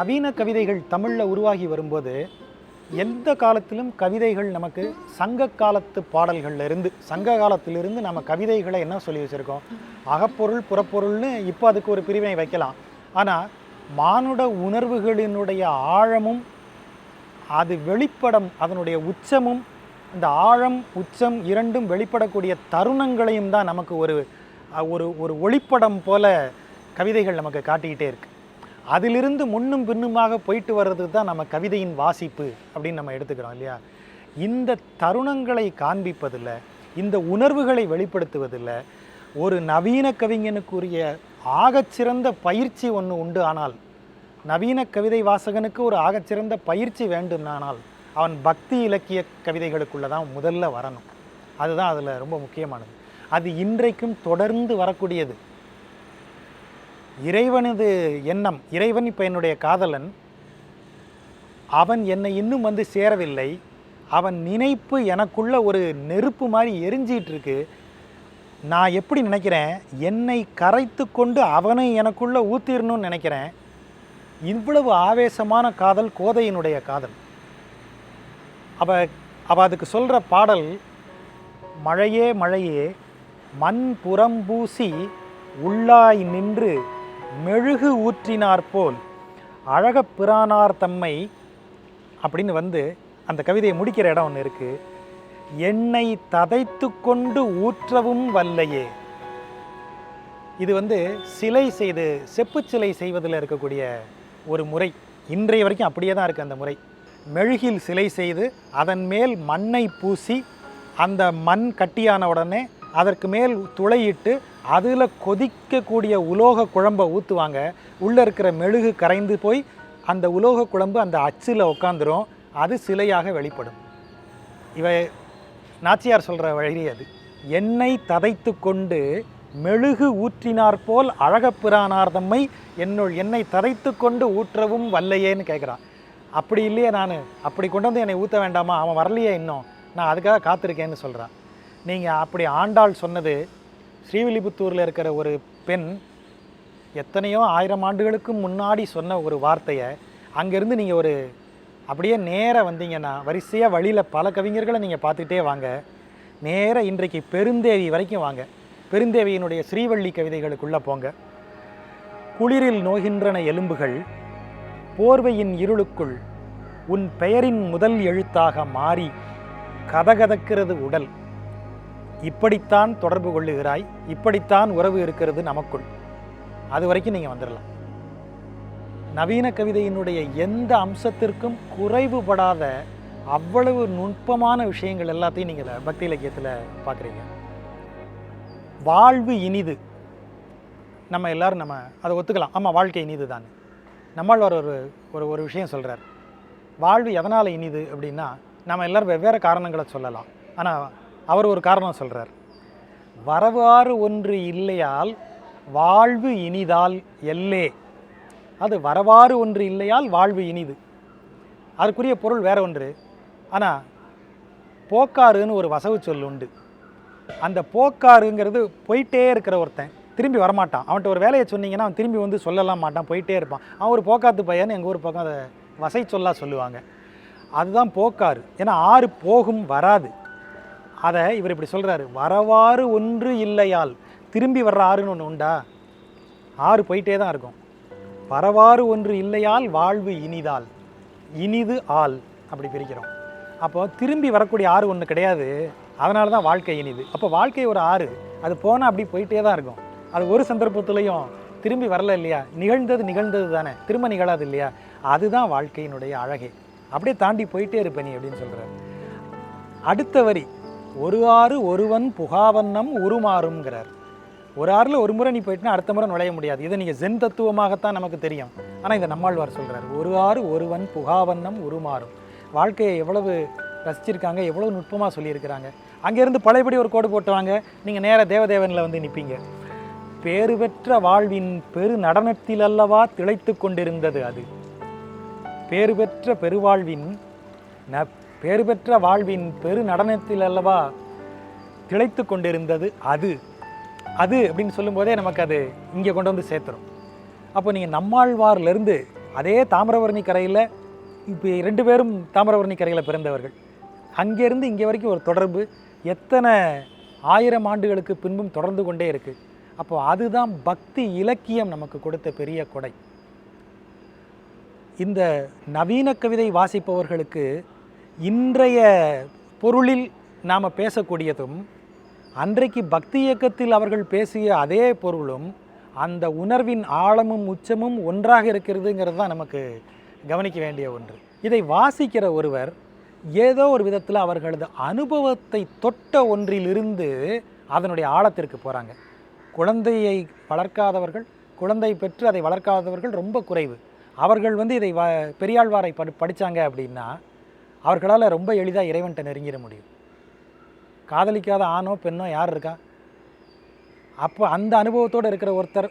நவீன கவிதைகள் தமிழில் உருவாகி வரும்போது எந்த காலத்திலும் கவிதைகள் நமக்கு சங்க காலத்து பாடல்கள்ல இருந்து சங்க காலத்திலிருந்து நம்ம கவிதைகளை என்ன சொல்லி வச்சுருக்கோம்? அகப்பொருள் புறப்பொருள்னு இப்போ அதுக்கு ஒரு பிரிவை வைக்கலாம். ஆனால் மானுட உணர்வுகளினுடைய ஆழமும் அது வெளிப்படம் அதனுடைய உச்சமும் இந்த ஆழம் உச்சம் இரண்டும் வெளிப்படக்கூடிய தருணங்களையும் தான் நமக்கு ஒரு ஒரு ஒரு ஒளிப்படம் போல கவிதைகள் நமக்கு காட்டிக்கிட்டே இருக்கு. அதிலிருந்து முன்னும் பின்னுமாக போயிட்டு வர்றது தான் நம்ம கவிதையின் வாசிப்பு அப்படின்னு நம்ம எடுத்துக்கிறோம் இல்லையா? இந்த தருணங்களை காண்பிப்பதில் இந்த உணர்வுகளை வெளிப்படுத்துவதில் ஒரு நவீன கவிஞனுக்குரிய ஆகச்சிறந்த பயிற்சி ஒன்று உண்டு ஆனால் நவீன கவிதை வாசகனுக்கு ஒரு ஆகச்சிறந்த பயிற்சி வேண்டுமானால் அவன் பக்தி இலக்கிய கவிதைகளுக்குள்ள தான் முதல்ல வரணும். அதுதான் அதில் ரொம்ப முக்கியமானது. அது இன்றைக்கும் தொடர்ந்து வரக்கூடியது. இறைவனது எண்ணம் இறைவன் இப்போ என்னுடைய காதலன் அவன் என்னை இன்னும் வந்து சேரவில்லை. அவன் நினைப்பு எனக்குள்ள ஒரு நெருப்பு மாதிரி எரிஞ்சிகிட்டு இருக்கு நான் எப்படி நினைக்கிறேன்? என்னை கரைத்து கொண்டு அவனை எனக்குள்ளே ஊத்திரணும்னு நினைக்கிறேன். இவ்வளவு ஆவேசமான காதல் கோதையினுடைய காதல். அவ அவள் அதுக்கு சொல்கிற பாடல் மழையே மழையே மண் புறம்பூசி உள்ளாய் நின்று மெழுகு ஊற்றினார் போல் அழகப் பிரானார் தம்மை அப்படின்னு வந்து அந்த கவிதையை முடிக்கிற இடம் ஒன்று இருக்கு. என்னை ததைத்து கொண்டு ஊற்றவும் வல்லையே. இது வந்து சிலை செய்து செப்பு சிலை செய்வதில் இருக்கக்கூடிய ஒரு முறை. இன்றைய வரைக்கும் அப்படியே தான் இருக்குது அந்த முறை. மெழுகில் சிலை செய்து அதன் மேல் மண்ணை பூசி அந்த மண் கட்டியான உடனே அதற்கு மேல் துளையிட்டு அதில் கொதிக்கக்கூடிய உலோக குழம்பை ஊற்றுவாங்க உள்ளே இருக்கிற மெழுகு கரைந்து போய் அந்த உலோக குழம்பு அந்த அச்சில் உட்காந்துரும் அது சிலையாக வெளிப்படும். இவ நாச்சியார் சொல்கிற வழி அது. எண்ணெய் ததைத்து கொண்டு மெழுகு ஊற்றினார் போல் அழகப்பிரானார் தம்மை. என்னுள் என்னை ததைத்து கொண்டு ஊற்றவும் வல்லையேன்னு கேட்குறான் அப்படி இல்லையே நான். அப்படி கொண்டு வந்து என்னை ஊற்ற வேண்டாமா? அவன் வரலையே இன்னும். நான் அதுக்காக காத்திருக்கேன்னு சொல்கிறான் நீங்கள் அப்படி ஆண்டாள் சொன்னது ஸ்ரீவில்லிபுத்தூரில் இருக்கிற ஒரு பெண் எத்தனையோ ஆயிரம் ஆண்டுகளுக்கு முன்னாடி சொன்ன ஒரு வார்த்தையை அங்கேருந்து நீங்கள் ஒரு அப்படியே நேராக வந்தீங்கன்னா வரிசையாக வழியில் பல கவிஞர்களை நீங்கள் பார்த்துக்கிட்டே வாங்க. நேராக இன்றைக்கு பெருந்தேவி வரைக்கும் வாங்க. பெருந்தேவியினுடைய ஸ்ரீவள்ளி கவிதைகளுக்குள்ளே போங்க. குளிரில் நோகின்றன எலும்புகள் போர்வையின் இருளுக்குள் உன் பெயரின் முதல் எழுத்தாக மாறி கதகதக்கிறது உடல். இப்படித்தான் தொடர்பு கொள்ளுகிறாய் இப்படித்தான் உறவு இருக்கிறது நமக்குள். அது வரைக்கும் நீங்கள் வந்துடலாம் நவீன கவிதையினுடைய எந்த அம்சத்திற்கும் குறைவுபடாத அவ்வளவு நுட்பமான விஷயங்கள் எல்லாத்தையும் நீங்கள் பக்தி இலக்கியத்தில் பார்க்குறீங்க. வாழ்வு இனிது. நம்ம எல்லாரும் நம்ம அதை ஒத்துக்கலாம். ஆமாம் வாழ்க்கை இனிது தான். நம்மாழ்வார் ஒரு ஒரு ஒரு விஷயம் சொல்கிறார் வாழ்வு எதனால் இனிது அப்படின்னா நம்ம எல்லாரும் வெவ்வேறு காரணங்களை சொல்லலாம். ஆனால் அவர் ஒரு காரணம் சொல்கிறார் வரவாறு ஒன்று இல்லையால் வாழ்வு இனிதால் எல்லே. அது வரவாறு ஒன்று இல்லையால் வாழ்வு இனிது. அதுக்குரிய பொருள் வேற ஒன்று. ஆனால் போக்காருன்னு ஒரு வசவு சொல் உண்டு. அந்த போக்காருங்கிறது போயிட்டே இருக்கிற ஒருத்தன் திரும்பி வரமாட்டான். அவன்கிட்ட ஒரு வேலையை சொன்னீங்கன்னா அவன் திரும்பி வந்து சொல்லலாம் மாட்டான் போயிட்டே இருப்பான். அவன் ஒரு போக்காத்து பையன் எங்கள் ஊர் பக்கம் அதை வசை சொல்லா சொல்லுவாங்க. அதுதான் போக்காரு. ஏன்னா ஆறு போகும் வராது. அதை இவர் இப்படி சொல்கிறாரு வரவாறு ஒன்று இல்லையால் திரும்பி வர்ற ஆறுன்னு ஒன்று உண்டா? ஆறு போயிட்டே தான் இருக்கும். வரவாறு ஒன்று இல்லையால் வாழ்வு இனிதால் இனிது ஆள் அப்படி பிரிக்கிறோம். அப்போ திரும்பி வரக்கூடிய ஆறு ஒன்று கிடையாது. அதனால தான் வாழ்க்கை இனிது. அப்போ வாழ்க்கை ஒரு ஆறு. அது போனால் அப்படி போயிட்டே தான் இருக்கும். அது ஒரு சந்தர்ப்பத்துலேயும் திரும்பி வரல இல்லையா? நிகழ்ந்தது நிகழ்ந்தது தானே. திரும்ப நிகழாது இல்லையா? அதுதான் வாழ்க்கையினுடைய அழகே. அப்படியே தாண்டி போயிட்டே இருப்ப நீ அப்படின்னு சொல்கிறார் அடுத்த வரி. ஒரு ஆறு ஒருவன் புகாவண்ணம் உருமாறுங்கிறார் ஒரு ஆறில் ஒரு முறை நீ போயிட்டுனா அடுத்த முறை நுழைய முடியாது. இதை நீங்கள் ஜென் தத்துவமாகத்தான் நமக்கு தெரியும். ஆனால் இதை நம்மாழ்வார் சொல்கிறார் ஒரு ஆறு ஒருவன் புகாவண்ணம் உருமாறும். வாழ்க்கையை எவ்வளவு ரசிச்சிருக்காங்க எவ்வளவு நுட்பமாக சொல்லியிருக்கிறாங்க. அங்கேருந்து பழையபடி ஒரு கோடு போட்டுவாங்க நீங்கள் நேராக தேவதேவனில் வந்து நிற்பீங்க பேறு பெற்ற வாழ்வின் பெரு நடனத்தில் அல்லவா திளைத்து கொண்டிருந்தது அது. பேறு பெற்ற பெருவாழ்வின் ந பேறு பெற்ற வாழ்வின் பெரு நடனத்தில் அல்லவா திளைத்து கொண்டிருந்தது அது. அது அப்படின்னு சொல்லும்போதே நமக்கு அது இங்கே கொண்டு வந்து சேர்த்துரும். அப்போ நீங்கள் நம்மாழ்வார்லேருந்து அதே தாமிரபரணி கரையில் இப்போ ரெண்டு பேரும் தாமிரபரணி கரையில் பிறந்தவர்கள். அங்கேருந்து இங்கே வரைக்கும் ஒரு தொடர்பு. எத்தனை ஆயிரம் ஆண்டுகளுக்கு பின்பும் தொடர்ந்து கொண்டே இருக்குது அப்போ அதுதான் பக்தி இலக்கியம் நமக்கு கொடுத்த பெரிய கொடை. இந்த நவீன கவிதை வாசிப்பவர்களுக்கு இன்றைய பொருளில் நாம் பேசக்கூடியதும் அன்றைக்கு பக்தி இயக்கத்தில் அவர்கள் பேசிய அதே பொருளும் அந்த உணர்வின் ஆழமும் உச்சமும் ஒன்றாக இருக்கிறதுங்கிறது தான் நமக்கு கவனிக்க வேண்டிய ஒன்று. இதை வாசிக்கிற ஒருவர் ஏதோ ஒரு விதத்தில் அவர்களது அனுபவத்தை தொட்ட ஒன்றிலிருந்து அதனுடைய ஆழத்திற்கு போகிறாங்க குழந்தையை வளர்க்காதவர்கள் குழந்தை பெற்று அதை வளர்க்காதவர்கள் ரொம்ப குறைவு. அவர்கள் வந்து இதை வ பெரியாழ்வாரை படி படித்தாங்க அப்படின்னா அவர்களால் ரொம்ப எளிதாக இறைவன்கிட்ட நெருங்கிட முடியும். காதலிக்காத ஆணோ பெண்ணோ யார் இருக்கா? அப்போ அந்த அனுபவத்தோடு இருக்கிற ஒருத்தர்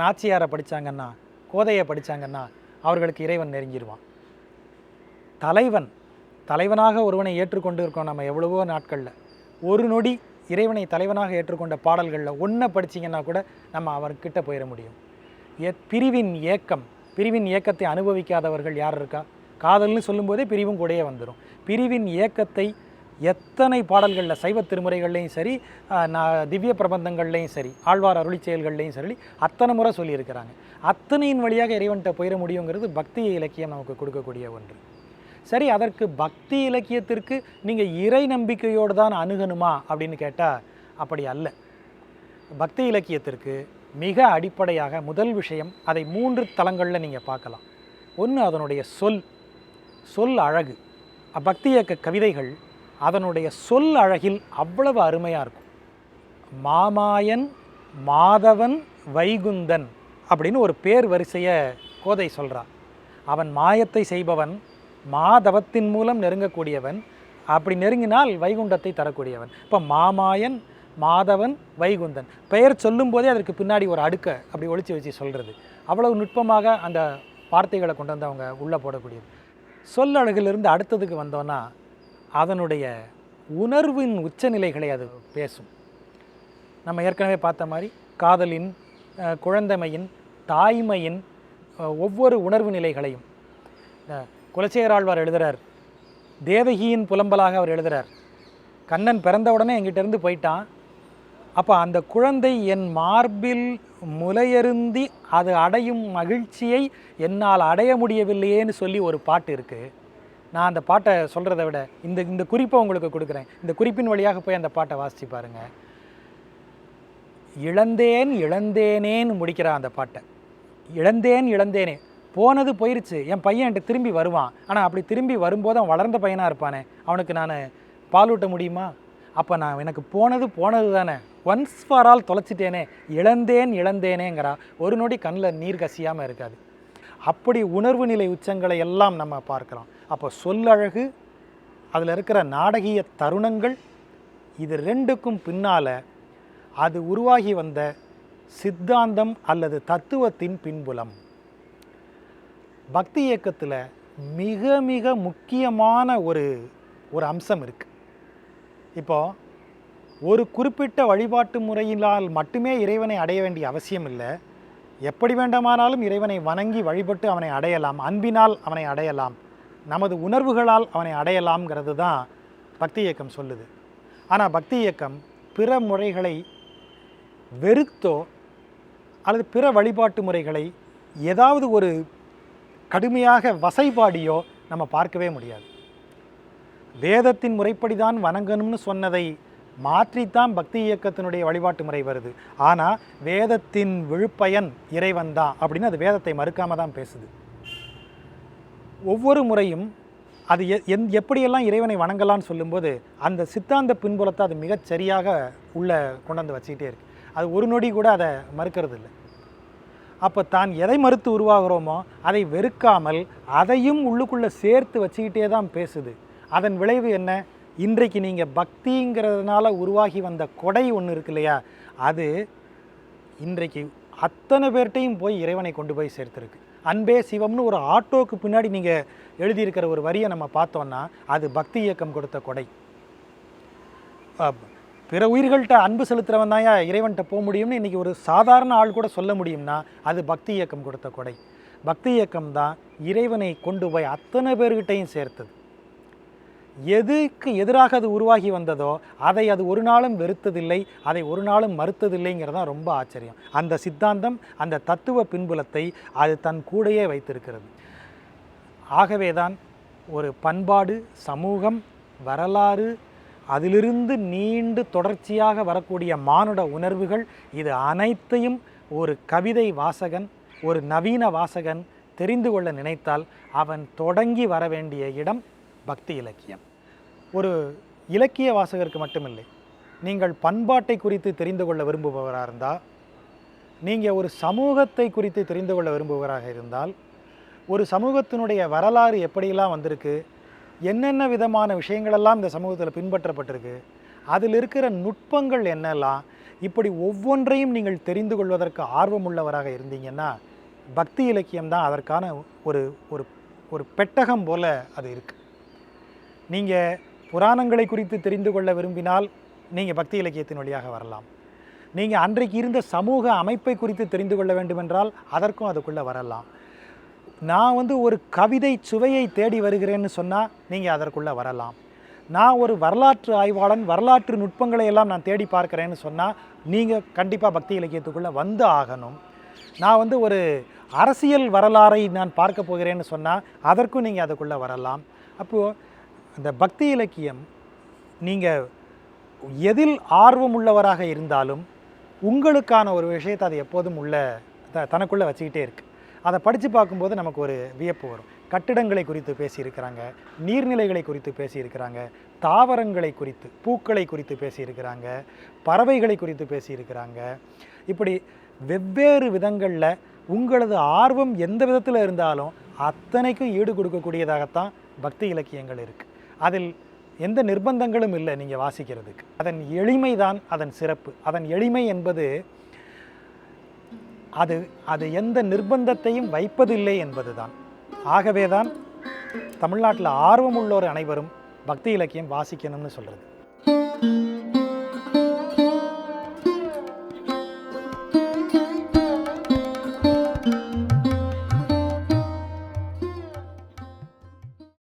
நாச்சியாரை படித்தாங்கன்னா கோதையை படித்தாங்கன்னா அவர்களுக்கு இறைவன் நெருங்கிடுவான் தலைவன் தலைவனாக ஒருவனை ஏற்றுக்கொண்டு இருக்கோம் நம்ம எவ்வளவோ நாட்களில். ஒரு நொடி இறைவனை தலைவனாக ஏற்றுக்கொண்ட பாடல்களில் ஒன்றை படிச்சீங்கன்னா கூட நம்ம அவர்கிட்ட போயிட முடியும். ஏ பிரிவின் ஏக்கம் பிரிவின் ஏக்கத்தை அனுபவிக்காதவர்கள் யார் இருக்கா? காதல்னு சொல்லும்போதே பிரிவும் கூடயே வந்துடும் பிரிவின் ஏக்கத்தை எத்தனை பாடல்களில் சைவ திருமுறைகள்லையும் சரி நான் திவ்ய பிரபந்தங்கள்லையும் சரி ஆழ்வார் அருளி செயல்கள்லையும் சரி அத்தனை முறை சொல்லியிருக்கிறாங்க. அத்தனையின் வழியாக இறைவன்கிட்ட போயிட முடியுங்கிறது பக்தி இலக்கியம் நமக்கு கொடுக்கக்கூடிய ஒன்று. சரி அதற்கு பக்தி இலக்கியத்திற்கு நீங்கள் இறை நம்பிக்கையோடு தான் அணுகணுமா அப்படின்னு கேட்டால் அப்படி அல்ல. பக்தி இலக்கியத்திற்கு மிக அடிப்படையாக முதல் விஷயம் அதை மூன்று தளங்களில் நீங்கள் பார்க்கலாம். ஒன்று அதனுடைய சொல். சொல் அழகு. பக்தி இயக்க கவிதைகள் அதனுடைய சொல் அழகில் அவ்வளவு அருமையாக இருக்கும். மாமாயன் மாதவன் வைகுந்தன் அப்படின்னு ஒரு பேர் வரிசையை கோதை சொல்கிறான் அவன் மாயத்தை செய்பவன் மாதவத்தின் மூலம் நெருங்கக்கூடியவன் அப்படி நெருங்கினால் வைகுண்டத்தை தரக்கூடியவன். இப்போ மாமாயன் மாதவன் வைகுந்தன் பெயர் சொல்லும்போதே அதற்கு பின்னாடி ஒரு அடுக்கை அப்படி ஒழிச்சு வச்சு சொல்கிறது அவ்வளவு நுட்பமாக அந்த வார்த்தைகளை கொண்டு வந்து அவங்க உள்ளே போடக்கூடியது. சொல்லழகிலிருந்து அடுத்ததுக்கு வந்தோன்னா அதனுடைய உணர்வின் உச்சநிலைகளை அது பேசும். நம்ம ஏற்கனவே பார்த்த மாதிரி காதலின் குழந்தைமையின் தாய்மையின் ஒவ்வொரு உணர்வு நிலைகளையும். குலசேகராழ்வார் எழுதுகிறார் தேவகியின் புலம்பலாக அவர் எழுதுகிறார் கண்ணன் பிறந்த உடனே எங்கிட்டேருந்து போயிட்டான். அப்போ அந்த குழந்தை என் மார்பில் முலையருந்தி அது அடையும் மகிழ்ச்சியை என்னால் அடைய முடியவில்லையேன்னு சொல்லி ஒரு பாட்டு இருக்குது நான் அந்த பாட்டை சொல்கிறத விட இந்த இந்த குறிப்பை உங்களுக்கு கொடுக்குறேன். இந்த குறிப்பின் வழியாக போய் அந்த பாட்டை வாசிச்சு பாருங்கள் இழந்தேன் இழந்தேனேன்னு முடிக்கிறா அந்த பாட்டை. இழந்தேன் இழந்தேனே. போனது போயிருச்சு. என் பையன் என்கிட்ட திரும்பி வருவான். ஆனால் அப்படி திரும்பி வரும்போது அவன் வளர்ந்த பையனாக இருப்பானே. அவனுக்கு நான் பாலூட்ட முடியுமா? அப்போ நான் எனக்கு போனது போனது தானே ஒன்ஸ் ஃபார் ஆல் தொலைச்சிட்டேனே. இழந்தேன் இழந்தேனேங்கிறா. ஒரு நொடி கண்ணில் நீர் கசியாமல் இருக்காது. அப்படி உணர்வு நிலை உச்சங்களை எல்லாம் நம்ம பார்க்கலாம் அப்போ சொல்லழகு அதில் இருக்கிற நாடகீய தருணங்கள் இது ரெண்டுக்கும் பின்னால் அது உருவாகி வந்த சித்தாந்தம் அல்லது தத்துவத்தின் பின்புலம். பக்தி இயக்கத்தில் மிக மிக முக்கியமான ஒரு ஒரு அம்சம் இருக்குது இப்போ ஒரு குறிப்பிட்ட வழிபாட்டு முறையினால் மட்டுமே இறைவனை அடைய வேண்டிய அவசியம் இல்லை. எப்படி வேண்டுமானாலும் இறைவனை வணங்கி வழிபட்டு அவனை அடையலாம். அன்பினால் அவனை அடையலாம். நமது உணர்வுகளால் அவனை அடையலாம்ங்கிறது தான் பக்தி இயக்கம் சொல்லுது. ஆனால் பக்தி இயக்கம் பிற முறைகளை வெறுத்தோ அல்லது பிற வழிபாட்டு முறைகளை ஏதாவது ஒரு கடுமையாக வசைபாடியோ நம்ம பார்க்கவே முடியாது. வேதத்தின் முறைப்படி தான் வணங்கணும்னு சொன்னதை மாற்றித்தான் பக்தி இயக்கத்தினுடைய வழிபாட்டு முறை வருது. ஆனால் வேதத்தின் விழுப்பயன் இறைவன் தான் அப்படின்னு அது வேதத்தை மறுக்காம தான் பேசுது. ஒவ்வொரு முறையும் அது எ எந் எப்படியெல்லாம் இறைவனை வணங்கலாம்னு சொல்லும்போது அந்த சித்தாந்த பின்புலத்தை அது மிகச் சரியாக உள்ளே கொண்டாந்து வச்சுக்கிட்டே இருக்கு. அது ஒரு நொடி கூட அதை மறுக்கிறது இல்லை. அப்போ தான் எதை மறுத்து உருவாகிறோமோ அதை வெறுக்காமல் அதையும் உள்ளுக்குள்ளே சேர்த்து வச்சுக்கிட்டே தான் பேசுது. அதன் விளைவு என்ன? இன்றைக்கு நீங்கள் பக்திங்கிறதுனால உருவாகி வந்த கொடை ஒன்று இருக்கு இல்லையா? அது இன்றைக்கு அத்தனை பேர்கிட்டையும் போய் இறைவனை கொண்டு போய் சேர்த்துருக்கு. அன்பே சிவம்னு ஒரு ஆட்டோக்கு பின்னாடி நீங்கள் எழுதியிருக்கிற ஒரு வரியை நம்ம பார்த்தோன்னா அது பக்தி இயக்கம் கொடுத்த கொடை. பிற உயிர்கள்ட்ட அன்பு செலுத்துகிறவன் தான் இறைவன்கிட்ட போக முடியும்னு இன்றைக்கி ஒரு சாதாரண ஆள் கூட சொல்ல முடியும்னா அது பக்தி இயக்கம் கொடுத்த கொடை. பக்தி இயக்கம் தான் இறைவனை கொண்டு போய் அத்தனை பேர்கிட்டையும் சேர்த்தது. எதுக்கு எதிராக அது உருவாகி வந்ததோ அதை அது ஒரு நாளும் வெறுத்ததில்லை அதை ஒரு நாளும் மறுத்ததில்லைங்கிறது தான் ரொம்ப ஆச்சரியம். அந்த சித்தாந்தம் அந்த தத்துவ பின்புலத்தை அது தன் கூடையே வைத்திருக்கிறது. ஆகவேதான் ஒரு பண்பாடு சமூகம் வரலாறு அதிலிருந்து நீண்டு தொடர்ச்சியாக வரக்கூடிய மானுட உணர்வுகள் இது அனைத்தையும் ஒரு கவிதை வாசகன் ஒரு நவீன வாசகன் தெரிந்து கொள்ள நினைத்தால் அவன் தொடங்கி வர வேண்டிய இடம் பக்தி இலக்கியம். ஒரு இலக்கிய வாசகருக்கு மட்டுமில்லை நீங்கள் பண்பாட்டை குறித்து தெரிந்து கொள்ள விரும்புபவராக இருந்தால் நீங்கள் ஒரு சமூகத்தை குறித்து தெரிந்து கொள்ள விரும்புபவராக இருந்தால் ஒரு சமூகத்தினுடைய வரலாறு எப்படியெல்லாம் வந்திருக்கு என்னென்ன விதமான விஷயங்களெல்லாம் இந்த சமூகத்தில் பின்பற்றப்பட்டிருக்கு அதில் இருக்கிற நுட்பங்கள் என்னெல்லாம் இப்படி ஒவ்வொன்றையும் நீங்கள் தெரிந்து கொள்வதற்கு ஆர்வமுள்ளவராக இருந்தீங்கன்னா பக்தி இலக்கியம் தான் அதற்கான ஒரு ஒரு ஒரு பெட்டகம் போல அது இருக்குது நீங்கள் புராணங்களை குறித்து தெரிந்து கொள்ள விரும்பினால் நீங்கள் பக்தி இலக்கியத்தின் வழியாக வரலாம். நீங்கள் அன்றைக்கு இருந்த சமூக அமைப்பை குறித்து தெரிந்து கொள்ள வேண்டுமென்றால் அதற்கும் அதுக்குள்ளே வரலாம். நான் வந்து ஒரு கவிதை சுவையை தேடி வருகிறேன்னு சொன்னால் நீங்கள் அதற்குள்ளே வரலாம். நான் ஒரு வரலாற்று ஆய்வாளன் வரலாற்று நுட்பங்களை எல்லாம் நான் தேடி பார்க்குறேன்னு சொன்னால் நீங்கள் கண்டிப்பாக பக்தி இலக்கியத்துக்குள்ளே வந்து ஆகணும். நான் வந்து ஒரு அரசியல் வரலாறை நான் பார்க்க போகிறேன்னு சொன்னால் அதற்கும் நீங்கள் அதுக்குள்ளே வரலாம். அப்போது அந்த பக்தி இலக்கியம் நீங்கள் எதில் ஆர்வம் உள்ளவராக இருந்தாலும் உங்களுக்கான ஒரு விஷயத்தை அது எப்போதும் உள்ள த தனக்குள்ளே வச்சுக்கிட்டே இருக்குது அதை படித்து பார்க்கும்போது நமக்கு ஒரு வியப்பு வரும். கட்டிடங்களை குறித்து பேசியிருக்கிறாங்க நீர்நிலைகளை குறித்து பேசியிருக்கிறாங்க தாவரங்களை குறித்து பூக்களை குறித்து பேசியிருக்கிறாங்க பறவைகளை குறித்து பேசியிருக்கிறாங்க. இப்படி வெவ்வேறு விதங்களில் உங்களது ஆர்வம் எந்த விதத்தில் இருந்தாலும் அத்தனைக்கும் ஈடு கொடுக்கக்கூடியதாகத்தான் பக்தி இலக்கியங்கள் இருக்குது அதில் எந்த நிர்பந்தங்களும் இல்லை நீங்கள் வாசிக்கிறதுக்கு. அதன் எளிமை தான் அதன் சிறப்பு. அதன் எளிமை என்பது அது அது எந்த நிர்பந்தத்தையும் வைப்பதில்லை என்பதுதான். ஆகவே தான் தமிழ்நாட்டில் ஆர்வமுள்ளோர் அனைவரும் பக்தி இலக்கியம் வாசிக்கணும்னு சொல்கிறது